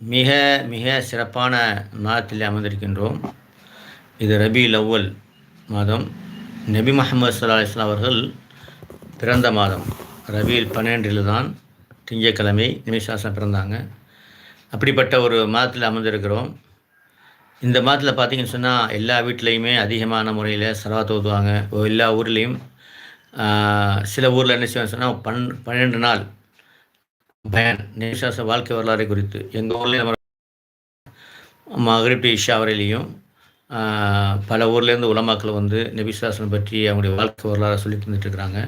மிக மிக சிறப்பான மாதத்தில் அமர்ந்திருக்கின்றோம். இது ரபி லவ்வல் மாதம். நபி முகமது சல்லா இஸ்லாம் அவர்கள் பிறந்த மாதம். ரபியில் பன்னெண்டில் தான் திங்கக்கிழமை நிமிஷாசம் பிறந்தாங்க. அப்படிப்பட்ட ஒரு மாதத்தில் அமர்ந்திருக்கிறோம். இந்த மாதத்தில் பார்த்தீங்கன்னு சொன்னால் எல்லா வீட்லேயுமே அதிகமான முறையில் சலாத் ஓதுவாங்க எல்லா ஊர்லேயும் சில ஊரில் என்ன செய்வாங்க சொன்னால் பன் பன்னெண்டு நாள் பயன் நேசாச வாழ்க்கை வரலாறு குறித்து. எங்கள் ஊர்லேயும் நம்ம மகரிப் இஷா வரையிலையும் பல ஊர்லேருந்து உலமாக்கள் வந்து நபிசாசனம் பற்றி அவங்களுடைய வாழ்க்கை வரலாறு சொல்லி தந்துட்டுருக்குறாங்க.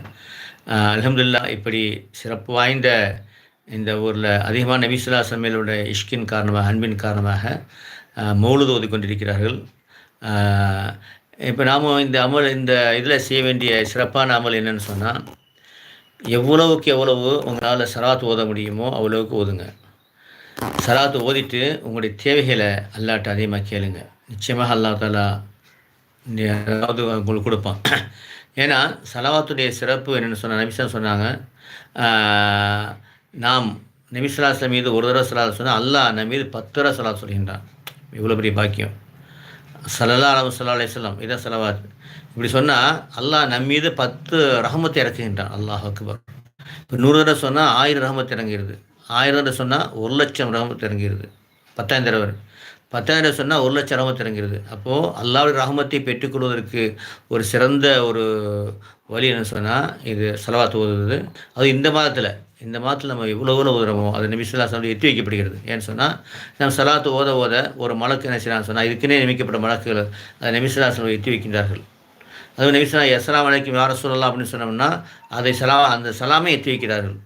அலமதுல்லா இப்படி சிறப்பு வாய்ந்த இந்த ஊரில் அதிகமான நபிசுல்லாசன் மேலோட இஷ்கின் காரணமாக அன்பின் காரணமாக மௌலுது ஓதி கொண்டிருக்கிறார்கள். இப்போ நாம் இந்த அமல் இந்த இதில் செய்ய வேண்டிய சிறப்பான அமல் என்னென்னு சொன்னால் எவ்வளவுக்கு எவ்வளவு உங்களால் சராத் ஓத முடியுமோ அவ்வளவுக்கு ஓதுங்க. சராத் ஓதிட்டு உங்களுடைய தேவைகளை அல்லாட்ட அதிகமாக கேளுங்க. நிச்சயமாக அல்லா தாலா அதாவது உங்களுக்கு கொடுப்பான். ஏன்னா சலவாத்துடைய சிறப்பு என்னென்னு சொன்ன நபிசா சொன்னாங்க நாம் நபிசுலாஸ்ல மீது ஒரு தடவை சலாத் சொன்னால் அல்லாஹ் நம்ம மீது பத்து தடவை சலாத் சொல்கின்றான். இவ்வளோ பெரிய பாக்கியம். சலல்லா அலம் சல்லா அலிஸ்லாம் இதான் செலவாத் இப்படி சொன்னால் அல்லாஹ் நம்ம மீது பத்து ரஹமத்தை இறக்குகின்றான். அல்லாஹ் அக்பர். இப்போ நூறு தடவை சொன்னால் ஆயிரம் ரஹமத்து இறங்கிடுது ஆயிரம் தடவை சொன்னால் ஒரு லட்சம் ரஹமத்து இறங்கிடுது பத்தாயிரம் தடவை பத்தாயிரம் சொன்னால் ஒரு லட்சம் ரஹமத்து இறங்கிடுது அப்போது அல்லாவுடைய ரஹமத்தை பெற்றுக்கொள்வதற்கு ஒரு சிறந்த ஒரு வழி என்ன சொன்னால் இது செலவாத்து தோதுது அது இந்த மாதத்தில். இந்த மாதத்தில் நம்ம இவ்வளோ எவ்வளோ ஓதுறோமோ அது நபிசுல்லா சொல்லி எத்தி வைக்கப்படுகிறது. ஏன்னு சொன்னால் நம்ம சலாத்து ஓத ஓத ஒரு மலக்கு என்ன செய்யலாம் சொன்னால் இதுக்குன்னே நியமிக்கப்பட்ட மலக்குகள் அதை நபிசுல்லா சொல்லி எத்தி வைக்கின்றார்கள். அதுவும் நிமிஷம் எஸ்லாம் வலைக்கும் யார சொல்லலாம் அப்படின்னு சொன்னோம்னா அதை சலா அந்த சலாமே எத்தி வைக்கிறார்கள்.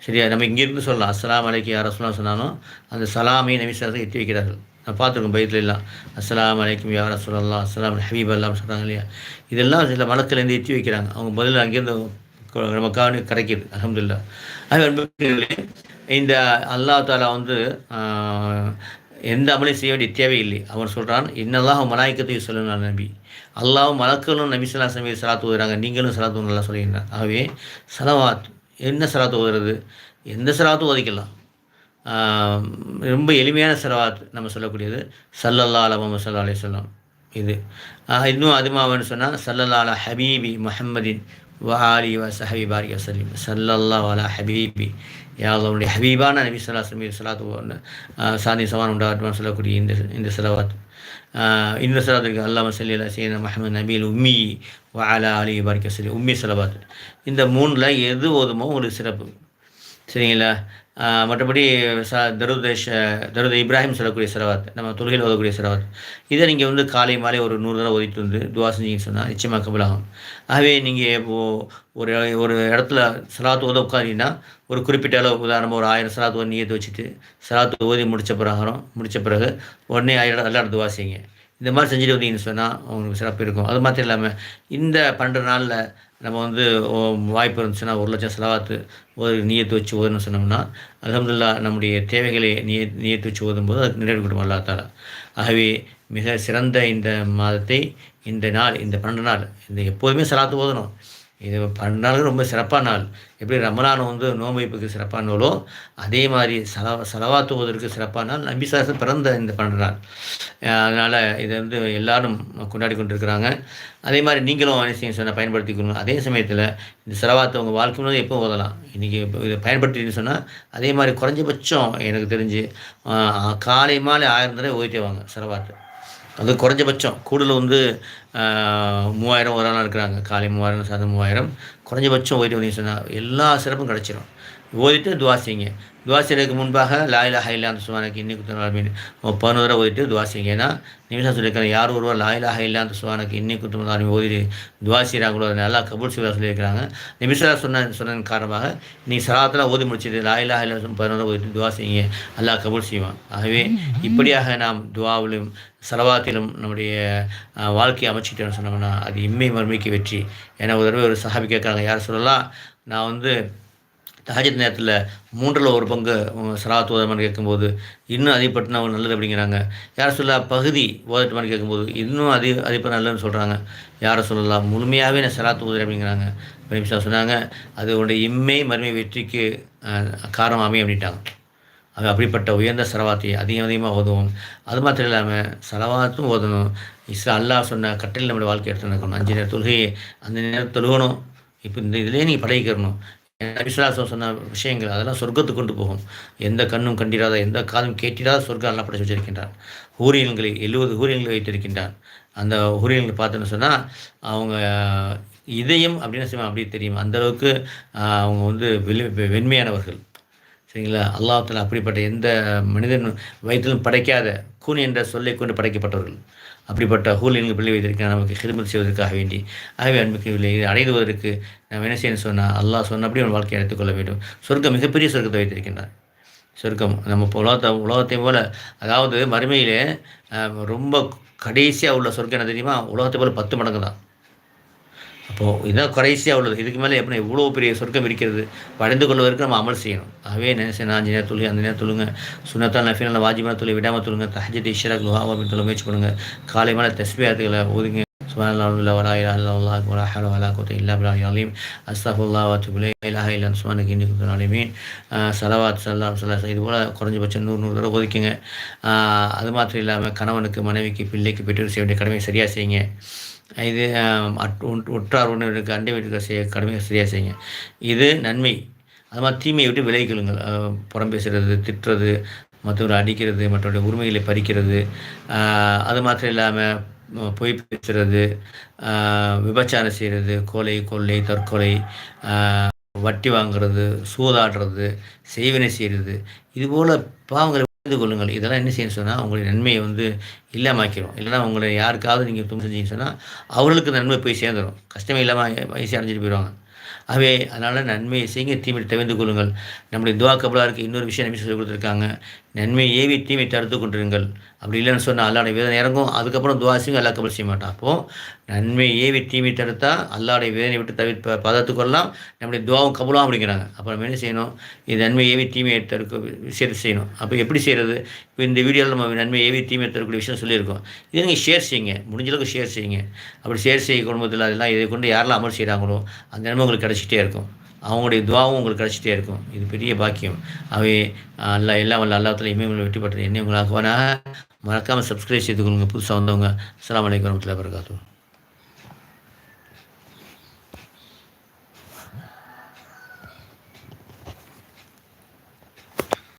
சரியா? நம்ம இங்கேருந்து சொல்லலாம். அஸ்லாம் அலைக்கு யார் சொல்லலாம் சொன்னாலும் அந்த சலாமை நிமிஷத்தை எட்டி வைக்கிறார்கள். நான் பார்த்துருக்கோம் பயத்தில் எல்லாம். அஸ்லாம் அலைக்கும் யார சொல்லலாம் அஸ்லாம் ஹபீப் அல்லாம் சொல்கிறாங்க இல்லையா? இதெல்லாம் சில மலக்கிலேருந்து எத்தி வைக்கிறாங்க. அவங்க பதில் அங்கேருந்து நமக்கான கிடைக்கிது. அலமதுல்லா அது இந்த அல்லா தாலா வந்து எந்த அமலையும் செய்ய வேண்டிய தேவையில்லை. அவன் சொல்கிறான் என்னதான் மலாய்க்கத்தையும் சொல்லணும் நபி. அல்லாவும் மலக்களும் நபி சலா சமீர் சலாத்து ஓதுறாங்க. நீங்களும் சலாத்து நல்லா சொல்லிடுறாங்க ஆகவே சலவாத் என்ன சலாத்து ஓதுறது? எந்த சலாத்தும் ஓதிக்கலாம். ரொம்ப எளிமையான சலவாத் நம்ம சொல்லக்கூடியது சல்லல்லா அலம சல்லா அலி சொல்லாம் இது. இன்னும் அதுமாவன்னு சொன்னால் சல்லல்லா அல ஹபீபி முஹம்மதின் வஹாலி வசஹபி பாரி வசலிம் சல்லல்லா வலா ஹபீபி யாவுடைய ஹபீபான நபி சல்லா சமீர் சலாத்து சாந்தி சமான் உண்டாகட்டும் சொல்லக்கூடிய இந்த இந்த செலவாத். இந்த செலவாத்துக்கு அல்லாம சல்லி சீன மஹமது நபீல் உம்மி வாலா அலி பாரிக்க சொல்லி உம்மி செலவாத். இந்த மூணில் எது ஓதுமோ ஒரு சிறப்பு. சரிங்களா? மற்றபடி ச தருதேஷ தருத இப்ராஹிம் சொல்லக்கூடிய சிரவாத் நம்ம தொழுகையில் ஓதக்கூடிய சிரவாத் இதை நீங்கள் வந்து காலை மாலை ஒரு நூறு தடவை ஓதிட்டு வந்து துவா செஞ்சீங்கன்னு சொன்னால் நிச்சயமாக கபலாகும். ஆகவே நீங்கள் இப்போது ஒரு ஒரு இடத்துல சலாத்து ஓத உட்காந்தீங்கன்னா ஒரு குறிப்பிட்ட அளவு உதாரணமாக ஒரு ஆயிரம் சலாத்து ஒரு நீயத்தை வச்சுட்டு சலாத்து ஓதி முடித்த பிறகு முடித்த பிறகு உடனே ஆயிரம் எல்லாரும் துவா செய்யுங்க. இந்த மாதிரி செஞ்சுட்டு வந்தீங்கன்னு சொன்னால் உங்களுக்கு சிறப்பு இருக்கும். அது மாத்திரம் இல்லாமல் இந்த பன்னெண்டு நாளில் நம்ம வந்து வாய்ப்பு இருந்துச்சுன்னா ஒரு லட்சம் செலவாத்து ஒரு நீயத்து வச்சு ஓதுன்னு சொன்னோம்னா அலமதுல்லா நம்முடைய தேவைகளை நீ நீயத்து வச்சு ஓதும்போது அதுக்கு நிறைவேற்கணும் அல்லா தாரா ஆகவே மிக சிறந்த இந்த மாதத்தை இந்த நாள் இந்த பன்னெண்டு நாள் இந்த எப்போதுமே செலாத்து ஓதணும். இது பன்னாளுக்கு ரொம்ப சிறப்பான நாள். எப்படி ரமலான் வந்து நோன்பு வைப்புக்கு சிறப்பான நாளோ அதே மாதிரி செலவா செலவாத்துவதற்கு சிறப்பான நாள். நம்பிசாசம் பிறந்த இந்த பன்னெண்டு நாள். அதனால் இதை வந்து எல்லாரும் கொண்டாடி கொண்டிருக்கிறாங்க. அதே மாதிரி நீங்களும் என்ன சொன்னால் பயன்படுத்திக்கணும். அதே சமயத்தில் இந்த செலவாத்தை உங்கள் வாழ்க்கை முழுவதும் எப்போ ஓதலாம். இன்றைக்கி இதை பயன்படுத்தின்னு சொன்னால் அதே மாதிரி குறைஞ்சபட்சம் எனக்கு தெரிஞ்சு காலை மாலை ஆயிரம் தடவை ஓதிட்டே வாங்க செலவாத்து. அது குறைஞ்சபட்சம் கூடுதல் வந்து மூவாயிரம் ஒரு ஆளாக இருக்கிறாங்க. காலை மூவாயிரம் சாதம் மூவாயிரம். குறைஞ்சபட்சம் ஓய்ட்டு வந்தீங்க சொன்னால் எல்லா சிறப்பும் கிடச்சிரும். ஓதிட்டு துவாசிங்க செய்யுங்க முன்பாக லாயிலா ஹைலா அந்த சுவானக்கு இன்னி அப்படின்னு பதினோரு தடவை ஓதிட்டு துவாசிங்க ஏன்னா நிமிஷம் சொல்லியிருக்காங்க யார் ஒருவர் லாயிலா ஹைலா அந்த சுவானுக்கு இன்னி குத்தமிழ் ஓதிட்டு துவா அதை நல்லா கபூல் செய்வா சொல்லியிருக்கிறாங்க. நிமிஷா சொன்ன சொன்னதன் காரணமாக நீ சலாத்தில் ஓதி முடிச்சிட்டு லாயிலா ஹைலா பதினோரு ஓதிட்டு துவாசிங்க செய்யுங்க. அல்லா கபூல் செய்வான். ஆகவே இப்படியாக நாம் துவாவிலும் செலவாத்திலும் நம்முடைய வாழ்க்கையை அமைச்சிட்டோம்னு சொன்னோம்னா அது இம்மை மறுமைக்கு வெற்றி. ஏன்னா ஒரு தடவை ஒரு சஹாபி கேட்குறாங்க யார் சொல்லலாம் நான் வந்து தஹஜத் நேரத்தில் மூன்றில் ஒரு பங்கு சலாத்து ஓதமான்னு கேட்கும்போது இன்னும் அதிகப்பட்டுனா நல்லது அப்படிங்கிறாங்க. யார் சொல்ல பகுதி ஓதட்டுமான்னு கேட்கும்போது இன்னும் அதிக அதிகப்பட நல்லதுன்னு சொல்கிறாங்க யாரை சொல்லலாம் முழுமையாகவே நான் சலாத்து ஓதுறேன் அப்படிங்கிறாங்க. பிரேமிஷா சொன்னாங்க அது உடைய இம்மை மறுமை வெற்றிக்கு காரணம் அமையும் அப்படின்ட்டாங்க. அது அப்படிப்பட்ட உயர்ந்த செலவாத்தை அதிகம் அதிகமாக ஓதுவோம் அது மாத்திரம் இல்லாமல் செலவாத்தும் ஓதணும். இஸ்ரா அல்லாஹ் சொன்ன கட்டளை நம்முடைய வாழ்க்கை எடுத்து நடக்கணும் அஞ்சு நேரம் தொழுகையை அந்த நேரம் தொழுகணும். இப்போ இந்த இதிலே நீங்கள் பழகிக்கிறணும் விசுவாசம் சொன்ன விஷயங்கள் அதெல்லாம் சொர்க்கத்துக்கு கொண்டு போகும். எந்த கண்ணும் கண்டிராத எந்த காதும் கேட்டிராத சொர்க்கம் எல்லாம் படைச்சு வச்சிருக்கின்றான். ஊரியன்களை எழுபது ஊரியன்களை வைத்திருக்கின்றான். அந்த ஊரியன்களை பார்த்தோன்னு சொன்னால் அவங்க இதயம் அப்படின்னு செய்வோம் அப்படி தெரியும். அந்தளவுக்கு அவங்க வந்து வெளி வெண்மையானவர்கள். சரிங்களா? அல்லாஹத்தில் அப்படிப்பட்ட எந்த மனிதன் வயிற்றிலும் படைக்காத கூன் என்ற சொல்லை கொண்டு படைக்கப்பட்டவர்கள். அப்படிப்பட்ட ஹூலியன்கள் பிள்ளை வைத்திருக்க நமக்கு ஹிதமத் செய்வதற்காக வேண்டி. ஆகவே அன்புக்கு இதை அடைவதற்கு நாம் என்ன செய்யணும் சொன்னால் அல்லாஹ் சொன்னபடி அவன் வாழ்க்கையை எடுத்துக்கொள்ள வேண்டும். சொர்க்கம் மிகப்பெரிய சொர்க்கத்தை வைத்திருக்கின்றார் சொர்க்கம் நம்ம உலகத்தை உலகத்தை போல் அதாவது மறுமையில் ரொம்ப கடைசியாக உள்ள சொர்க்கம் என்ன தெரியுமா? உலகத்தை போல் பத்து மடங்கு தான் அப்போது இதான் கடைசியாக உள்ளது. இதுக்கு மேலே எப்படி இவ்வளோ பெரிய சொர்க்கம் இருக்கிறது? வரைந்து கொள்வதற்கு நம்ம அமல் செய்யணும். அவே நினைச்சேன் நான் அஞ்சு நேரம் தொழுங்க. அந்த நேரம் தொழுங்க சுனத்தா நஃபீனால் வாஜிபான தொழில் விடாமல் தொழுங்க. தஹஜத் இஷரா குஹாவா அப்படின்னு தொழில் முயற்சி பண்ணுங்க. காலை மேலே தஸ்பியாத்துகளை ஒதுங்க. சுபானல்லாஹ் வலா இலா இல்லல்லாஹ் வலா ஹல வலா குத்த இல்லா பிலா அலீம் அஸ்தஃபுல்லாஹ் சலவாத் இது போல் குறைஞ்சபட்சம் நூறு நூறு தடவை ஒதுக்குங்க. அது மாத்திரம் இல்லாமல் கணவனுக்கு மனைவிக்கு பிள்ளைக்கு பெற்றோர் செய்ய வேண்டிய கடமையை சரியாக செய்யுங்க. இது உற்றார் உணவிற்கு அண்டை வீட்டுக்கு செய்ய கடமையாக சரியாக செய்யுங்க. இது நன்மை. அது மாதிரி தீமையை விட்டு விலகிக்கொள்ளுங்கள் புறம் பேசுகிறது திட்டுறது மற்றவரை அடிக்கிறது மற்றவருடைய உரிமைகளை பறிக்கிறது அது மாத்திரம் இல்லாமல் பொய் பேசுறது விபச்சாரம் செய்கிறது கொலை கொள்ளை தற்கொலை வட்டி வாங்குறது சூதாடுறது செய்வினை செய்கிறது. இதுபோல் பாவங்களை புரிந்து கொள்ளுங்கள். இதெல்லாம் என்ன செய்யணும் சொன்னால் உங்களுடைய நன்மையை வந்து இல்லாமாக்கிறோம் இல்லைனா உங்களை யாருக்காவது நீங்கள் துணி செஞ்சீங்கன்னு சொன்னால் அவர்களுக்கு நன்மை போய் சேர்ந்துடும் கஷ்டமே இல்லாமல் வயசு அடைஞ்சிட்டு போயிடுவாங்க ஆகவே அதனால் நன்மையை செய்யுங்க தீமை தவிர்த்து கொள்ளுங்கள். நம்முடைய துவா கபலாக இருக்க இன்னொரு விஷயம் நம்பி சொல்லி கொடுத்துருக்காங்க. நன்மை ஏவி தீமை தடுத்து கொண்டிருங்கள். அப்படி இல்லைன்னு சொன்னால் அல்லாடைய வேதனை இறங்கும். அதுக்கப்புறம் துவாசியும் அல்லா கபல் செய்ய மாட்டான். அப்போது நன்மை ஏவி தீமை தடுத்தால் அல்லாடைய வேதனை விட்டு தவிர்த்து பதத்துக்கொள்ளலாம் நம்முடைய துவாவும் கபலாம் அப்படிங்கிறாங்க. அப்புறம் நம்ம என்ன செய்யணும்? இது நன்மை ஏவி தீமையை தடுக்க விஷயத்தை செய்யணும். அப்போ எப்படி செய்கிறது இப்போ இந்த வீடியோவில் நம்ம நன்மை ஏவி தீமை தரக்கூடிய விஷயம் சொல்லியிருக்கோம். இதை நீங்கள் ஷேர் செய்யுங்க. முடிஞ்சளவுக்கு ஷேர் செய்யுங்க. அப்படி ஷேர் செய்ய குடும்பத்தில் அதெல்லாம் இதை கொண்டு யாரெல்லாம் அமல் செய்கிறாங்களோ அந்த நன்மை உங்களுக்கு கிடச்சிட்டே இருக்கும். அவங்களுடைய துவாவும் உங்களுக்கு கிடச்சிட்டே இருக்கும். இது பெரிய பாக்கியம். அவை அல்லா எல்லாம் வல்ல அல்லாத்துல இமயங்கள் வெற்றி பெற்றது என்னை உங்களாக்குவானாக மறக்காமல் சப்ஸ்கிரைப் செய்து கொள்ளுங்கள் புதுசாக வந்தவங்க அஸ்லாம் வலைக்கம் வரமத்துல வரகாத்தூர்